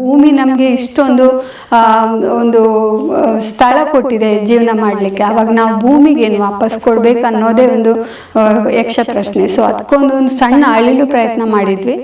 ಭೂಮಿ ನಮಗೆ ಇಷ್ಟೊಂದು ಒಂದು ಸ್ಥಳ ಕೊಟ್ಟಿದೆ ಜೀವನ ಮಾಡಲಿಕ್ಕೆ. ಅವಾಗ ನಾವು ಭೂಮಿಗೆ ಏನು ವಾಪಸ್ ಕೊಡ್ಬೇಕು ಅನ್ನೋದೇ ಒಂದು ಯಕ್ಷ ಪ್ರಶ್ನೆ ಸೊ ಅದಕ್ಕೊಂದು ಒಂದು ಸಣ್ಣ ಅಳಿಲು ಪ್ರಯತ್ನ ಮಾಡಿದ್ವಿ.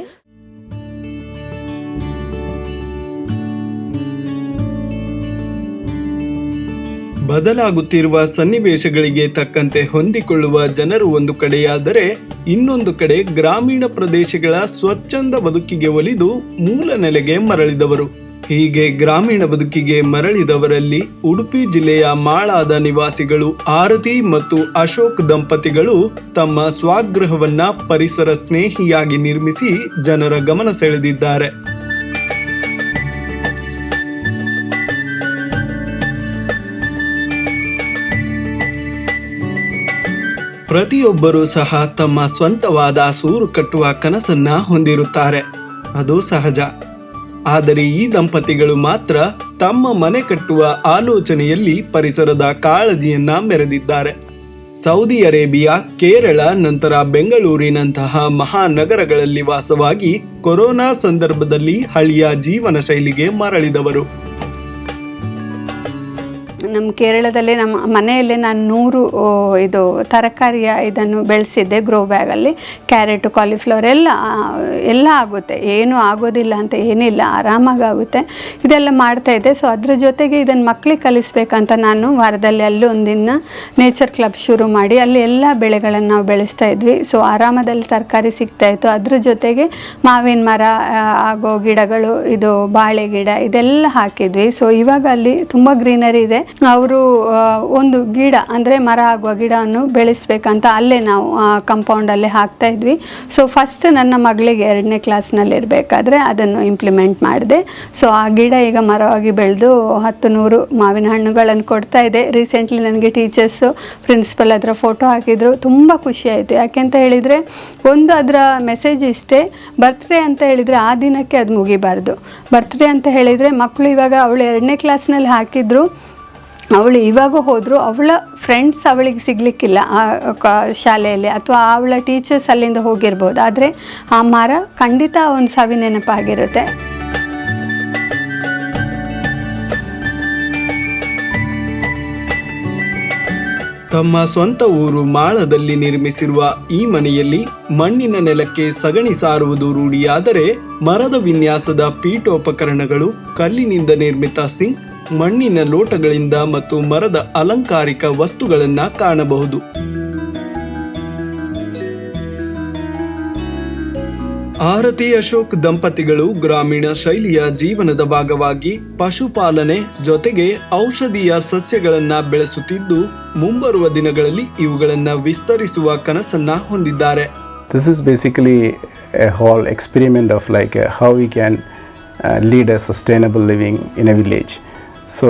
ಬದಲಾಗುತ್ತಿರುವ ಸನ್ನಿವೇಶಗಳಿಗೆ ತಕ್ಕಂತೆ ಹೊಂದಿಕೊಳ್ಳುವ ಜನರು ಒಂದು ಕಡೆಯಾದರೆ ಇನ್ನೊಂದು ಕಡೆ ಗ್ರಾಮೀಣ ಪ್ರದೇಶಗಳ ಸ್ವಚ್ಛಂದ ಬದುಕಿಗೆ ಒಲಿದು ಮೂಲ ನೆಲೆಗೆ ಮರಳಿದವರು. ಹೀಗೆ ಗ್ರಾಮೀಣ ಬದುಕಿಗೆ ಮರಳಿದವರಲ್ಲಿ ಉಡುಪಿ ಜಿಲ್ಲೆಯ ಮಾಳಾದ ನಿವಾಸಿಗಳು ಆರತಿ ಮತ್ತು ಅಶೋಕ್ ದಂಪತಿಗಳು ತಮ್ಮ ಸ್ವಗೃಹವನ್ನ ಪರಿಸರ ಸ್ನೇಹಿಯಾಗಿ ನಿರ್ಮಿಸಿ ಜನರ ಗಮನ ಸೆಳೆದಿದ್ದಾರೆ. ಪ್ರತಿಯೊಬ್ಬರೂ ಸಹ ತಮ್ಮ ಸ್ವಂತವಾದ ಸೂರು ಕಟ್ಟುವ ಕನಸನ್ನ ಹೊಂದಿರುತ್ತಾರೆ. ಅದು ಸಹಜ. ಆದರೆ ಈ ದಂಪತಿಗಳು ಮಾತ್ರ ತಮ್ಮ ಮನೆ ಕಟ್ಟುವ ಆಲೋಚನೆಯಲ್ಲಿ ಪರಿಸರದ ಕಾಳಜಿಯನ್ನ ಮೆರೆದಿದ್ದಾರೆ. ಸೌದಿ ಅರೇಬಿಯಾ, ಕೇರಳ, ನಂತರ ಬೆಂಗಳೂರಿನಂತಹ ಮಹಾನಗರಗಳಲ್ಲಿ ವಾಸವಾಗಿ ಕೊರೋನಾ ಸಂದರ್ಭದಲ್ಲಿ ಹಳಿಯ ಜೀವನ ಶೈಲಿಗೆ ಮರಳಿದವರು. ನಮ್ಮ ಕೇರಳದಲ್ಲೇ ನಮ್ಮ ಮನೆಯಲ್ಲೇ ನಾನು ನೂರು ಇದು ತರಕಾರಿಯ ಇದನ್ನು ಬೆಳೆಸಿದ್ದೆ ಗ್ರೋ ಬ್ಯಾಗಲ್ಲಿ ಕ್ಯಾರೆಟು ಕಾಲಿಫ್ಲವರ್ ಎಲ್ಲ ಎಲ್ಲ ಆಗುತ್ತೆ. ಏನು ಆಗೋದಿಲ್ಲ ಅಂತ ಏನಿಲ್ಲ ಆರಾಮಾಗಿ ಆಗುತ್ತೆ ಇದೆಲ್ಲ ಮಾಡ್ತಾ ಇದ್ದೆ. ಸೊ ಅದ್ರ ಜೊತೆಗೆ ಇದನ್ನು ಮಕ್ಕಳಿಗೆ ಕಲಿಸ್ಬೇಕಂತ ನಾನು ವಾರದಲ್ಲಿ ಅಲ್ಲಿ ಒಂದಿನ ನೇಚರ್ ಕ್ಲಬ್ ಶುರು ಮಾಡಿ, ಅಲ್ಲಿ ಎಲ್ಲ ಬೆಳೆಗಳನ್ನು ನಾವು ಬೆಳೆಸ್ತಾ ಇದ್ವಿ. ಸೊ ಆರಾಮದಲ್ಲಿ ತರಕಾರಿ ಸಿಗ್ತಾ ಇತ್ತು. ಅದ್ರ ಜೊತೆಗೆ ಮಾವಿನ ಮರ ಆಗೋ ಗಿಡಗಳು, ಇದು ಬಾಳೆ ಗಿಡ, ಇದೆಲ್ಲ ಹಾಕಿದ್ವಿ. ಸೊ ಇವಾಗ ಅಲ್ಲಿ ತುಂಬ ಗ್ರೀನರಿ ಇದೆ. ಅವರು ಒಂದು ಗಿಡ, ಅಂದರೆ ಮರ ಆಗುವ ಗಿಡವನ್ನು ಬೆಳೆಸಬೇಕಂತ ಅಲ್ಲೇ ನಾವು ಕಂಪೌಂಡಲ್ಲೇ ಹಾಕ್ತಾ ಇದ್ವಿ. ಸೊ ಫಸ್ಟ್ ನನ್ನ ಮಗಳಿಗೆ ಎರಡನೇ ಕ್ಲಾಸ್ನಲ್ಲಿರಬೇಕಾದ್ರೆ ಅದನ್ನು ಇಂಪ್ಲಿಮೆಂಟ್ ಮಾಡಿದೆ. ಸೊ ಆ ಗಿಡ ಈಗ ಮರವಾಗಿ ಬೆಳೆದು ಹತ್ತು ನೂರು ಮಾವಿನ ಹಣ್ಣುಗಳನ್ನು ಕೊಡ್ತಾ ಇದೆ. ರೀಸೆಂಟ್ಲಿ ನನಗೆ ಟೀಚರ್ಸು ಪ್ರಿನ್ಸಿಪಲ್ ಅದರ ಫೋಟೋ ಹಾಕಿದರು. ತುಂಬ ಖುಷಿಯಾಯಿತು ಯಾಕೆ ಯಾಕೆಂತ ಹೇಳಿದರೆ, ಒಂದು ಅದರ ಮೆಸೇಜ್ ಇಷ್ಟೇ ಬರ್ತ್ಡೇ ಅಂತ ಹೇಳಿದರೆ ಆ ದಿನಕ್ಕೆ ಅದು ಮುಗಿಬಾರ್ದು. ಬರ್ತ್ಡೇ ಅಂತ ಹೇಳಿದರೆ ಮಕ್ಕಳು ಇವಾಗ ಅವಳು ಎರಡನೇ ಕ್ಲಾಸ್ನಲ್ಲಿ ಹಾಕಿದ್ರು. ಅವಳು ಇವಾಗ ಹೋದರೂ, ಅವಳ ಫ್ರೆಂಡ್ಸ್ ಅವಳಿಗೆ ಸಿಗಲಿಕ್ಕಿಲ್ಲ, ಆ ಶಾಲೆಯಲ್ಲಿ, ಅಥವಾ ಅವಳ ಟೀಚರ್ಸ್ ಅಲ್ಲಿಂದ ಹೋಗಿರ್ಬೋದು. ಆದರೆ ಆ ಮರ ಖಂಡಿತ ಒಂದು ಸವಿ ನೆನಪಾಗಿರುತ್ತೆ. ತಮ್ಮ ಸ್ವಂತ ಊರು ಮಾಳದಲ್ಲಿ ನಿರ್ಮಿಸಿರುವ ಈ ಮನೆಯಲ್ಲಿ ಮಣ್ಣಿನ ನೆಲಕ್ಕೆ ಸಗಣಿ ಸಾರುವುದು ರೂಢಿಯಾದರೆ ಮರದ ವಿನ್ಯಾಸದ ಪೀಠೋಪಕರಣಗಳು ಕಲ್ಲಿನಿಂದ ನಿರ್ಮಿತ ಸಿಂಕ್ ಮಣ್ಣಿನ ಲೋಟಗಳಿಂದ ಮತ್ತು ಮರದ ಅಲಂಕಾರಿಕ ವಸ್ತುಗಳನ್ನ ಕಾಣಬಹುದು ಆರತಿ ಅಶೋಕ್ ದಂಪತಿಗಳು ಗ್ರಾಮೀಣ ಶೈಲಿಯ ಜೀವನದ ಭಾಗವಾಗಿ ಪಶುಪಾಲನೆ ಜೊತೆಗೆ ಔಷಧೀಯ ಸಸ್ಯಗಳನ್ನ ಬೆಳೆಸುತ್ತಿದ್ದು, ಮುಂಬರುವ ದಿನಗಳಲ್ಲಿ ಇವುಗಳನ್ನ ವಿಸ್ತರಿಸುವ ಕನಸನ್ನ ಹೊಂದಿದ್ದಾರೆ this is basically a whole experiment of like how how we can uh sustainable living in a village. So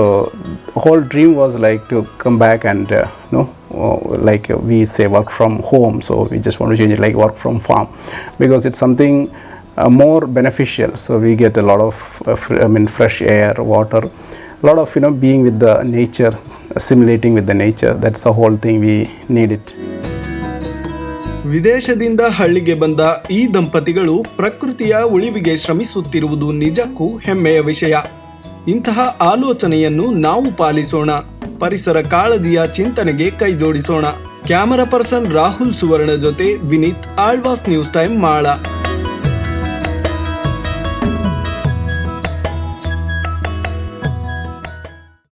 whole dream was like to come back and uh, you know uh, like uh, we say work from home. So we just want to change it like work from farm because it's something uh, more beneficial. So we get a lot of uh, fr- I mean fresh air, water, a lot of you know being with the nature, assimilating with the nature. That's the whole thing we need it. ವಿದೇಶದಿಂದ ಹಳ್ಳಿಗೆ ಬಂದ ಈ ದಂಪತಿಗಳು ಪ್ರಕೃತಿಯ ಉಳಿವಿಗೆ ಶ್ರಮಿಸುತ್ತಿರುವುದು ನಿಜಕ್ಕೂ ಹೆಮ್ಮೆಯ ವಿಷಯ ಇಂತಹ ಆಲೋಚನೆಯನ್ನು ನಾವು ಪಾಲಿಸೋಣ. ಪರಿಸರ ಕಾಳಜಿಯ ಚಿಂತನೆಗೆ ಕೈಜೋಡಿಸೋಣ ಕ್ಯಾಮರಾ ಪರ್ಸನ್ ರಾಹುಲ್ ಸುವರ್ಣ ಜೊತೆ ವಿನೀತ್, ಆಳ್ವಾಸ್ ನ್ಯೂಸ್ ಟೈಮ್, ಮಾಳ.